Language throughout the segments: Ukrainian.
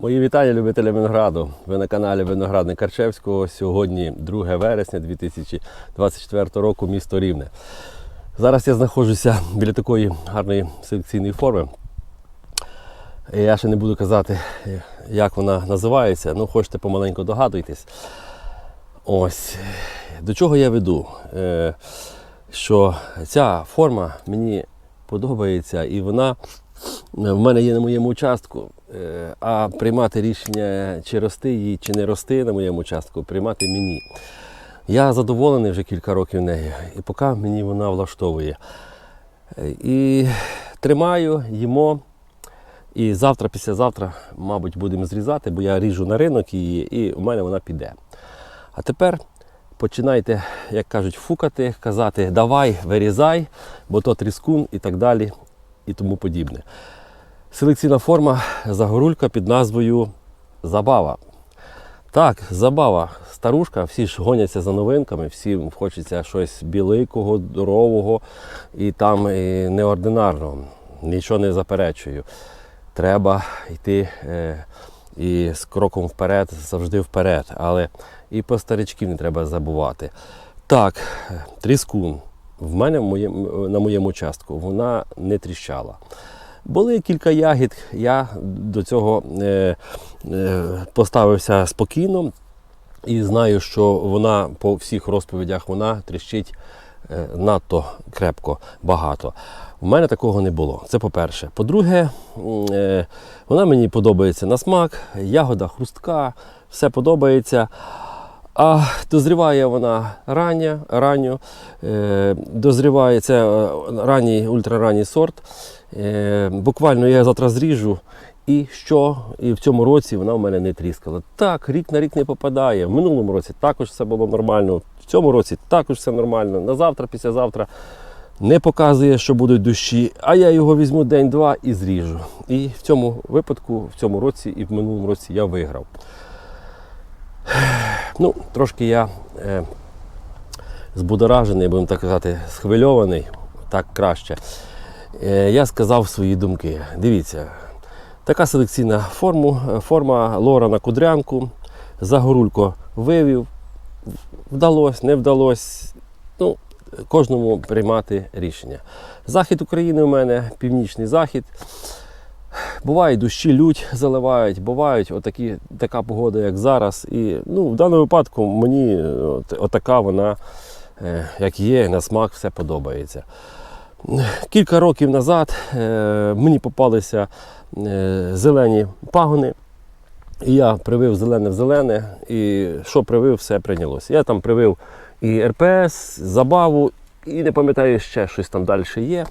Мої вітання любителям винограду. Ви на каналі Виноградник Карчевського. Сьогодні 2 вересня 2024 року, місто Рівне. Зараз я знаходжуся біля такої гарної селекційної форми. Я ще не буду казати, як вона називається, ну хочете помаленьку догадуйтесь. Ось до чого я веду? Е, Що ця форма мені подобається і вона в мене є на моєму участку. Е, А приймати рішення, чи рости її, чи не рости на моєму участку, приймати мені. Я задоволений вже кілька років нею, і поки мені вона влаштовує. І тримаю, їмо. І завтра, післязавтра, мабуть, будемо зрізати, бо я ріжу на ринок її, і у мене вона піде. А тепер починайте, як кажуть, фукати, казати давай, вирізай, бо то тріскун і так далі, і тому подібне. Селекційна форма загорулька під назвою Забава. Так, забава. Старушка, всі ж гоняться за новинками, всім хочеться щось біликого, здорового і там і неординарного. Нічого не заперечую. Треба йти е, і з кроком вперед, завжди вперед. Але і по старичків не треба забувати. Так, тріскун. В мене на моєму участку вона не тріщала. Були кілька ягід, я до цього е, е, поставився спокійно і знаю, що вона по всіх розповідях вона тріщить е, надто крепко, багато. У мене такого не було. Це по-перше. По-друге, е, вона мені подобається на смак, ягода хрустка, все подобається. А дозріває вона рання, ранньо. Е, дозріває це е, ранній, ультраранній сорт. Е, буквально я завтра зріжу. І що? І в цьому році вона в мене не тріскала. Так, рік на рік не попадає. В минулому році також все було нормально. В цьому році також все нормально. На завтра, післязавтра не показує, що будуть дощі, а я його візьму день-два і зріжу. І в цьому випадку, в цьому році і в минулому році я виграв. Ну, трошки я е, збудоражений, будемо так казати, схвильований, так краще. Е, я сказав свої думки. Дивіться, така селекційна форму, форма лора на кудрянку, загорулько вивів, вдалося, не вдалося. Ну, кожному приймати рішення. Захід України у мене, північний захід. Бувають дощі, лють заливають, бувають отакі, така погода, як зараз. І ну, в даному випадку мені от, отака вона, е, як є, на смак все подобається. Кілька років назад е, мені попалися е, зелені пагони. І я привив зелене в зелене, і що привив, все прийнялося. Я там привив і РПС, забаву, і не пам'ятаю, ще щось там далі є.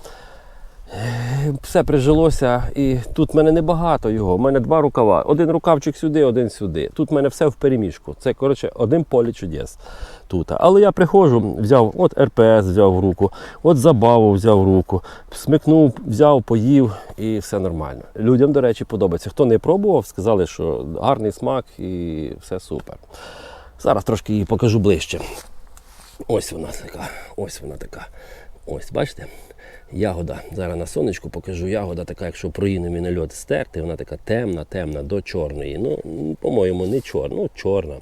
Все прижилося, і тут в мене небагато його. У мене два рукава. Один рукавчик сюди, один сюди. Тут в мене все в переміжку. Це, коротше, один поле чудес тут. Але я приходжу, взяв от РПС взяв в руку, от забаву взяв в руку, смикнув, взяв, поїв і все нормально. Людям, до речі, подобається. Хто не пробував, сказали, що гарний смак і все супер. Зараз трошки її покажу ближче. Ось вона така, ось вона така. Ось, бачите? Ягода. Зараз на сонечку покажу. Ягода така, якщо проїну мінольот стерти, вона така темна, темна до чорної. Ну, по-моєму, не чорна, ну чорна.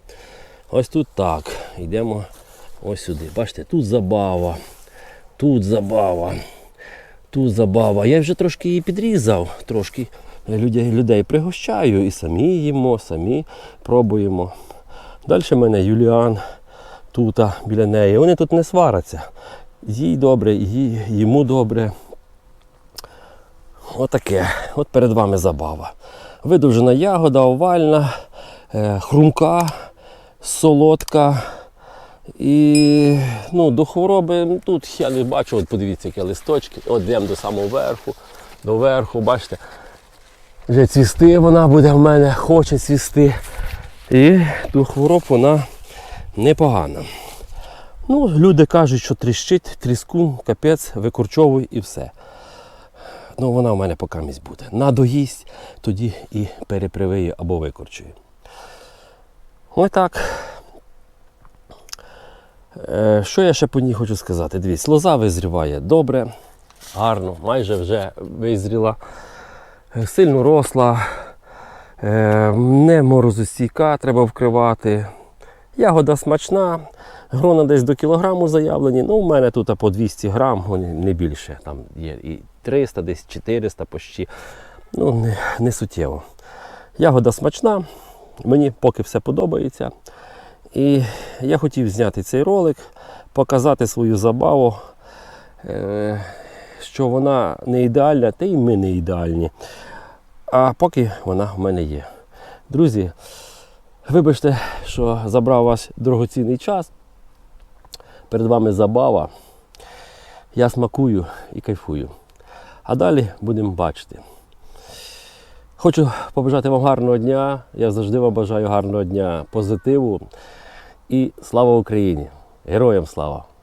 Ось тут так. Йдемо ось сюди. Бачите, тут забава, тут забава, тут забава. Я вже трошки її підрізав, трошки людей, людей пригощаю і самі їмо, самі пробуємо. Далі в мене Юліан тут біля неї. Вони тут не сваряться. Їй добре, їй, йому добре. Отаке. От перед вами забава. Видовжена ягода, овальна, е, хрумка, солодка. І ну, до хвороби тут я не бачу, от подивіться, які листочки. От йдемо до самого верху, до верху, бачите. Вже цвісти вона буде в мене, хоче цвісти. І до хвороб вона непогана. Ну, люди кажуть, що тріщить, тріску, капець, викорчовуй і все. Ну, вона в мене поки місць буде. Надоїсть, тоді і перепривию або викорчую. Ось так. Е, Що я ще по ній хочу сказати? Дивіться, лоза визріває добре, гарно, майже вже визріла, Е, сильно росла. Е, не морозостійка, треба вкривати. Ягода смачна, грона десь до кілограму заявлені. Ну, у мене тут по 200 грам, не більше. Там є і 300, десь 400 почти. Ну, не, не суттєво. Ягода смачна, мені поки все подобається. І я хотів зняти цей ролик, показати свою забаву, е, що вона не ідеальна, та й ми не ідеальні. А поки вона в мене є. Друзі, вибачте, що забрав ваш дорогоцінний час. Перед вами забава. Я смакую і кайфую. А далі будемо бачити. Хочу побажати вам гарного дня. Я завжди вам бажаю гарного дня, позитиву і слава Україні! Героям слава!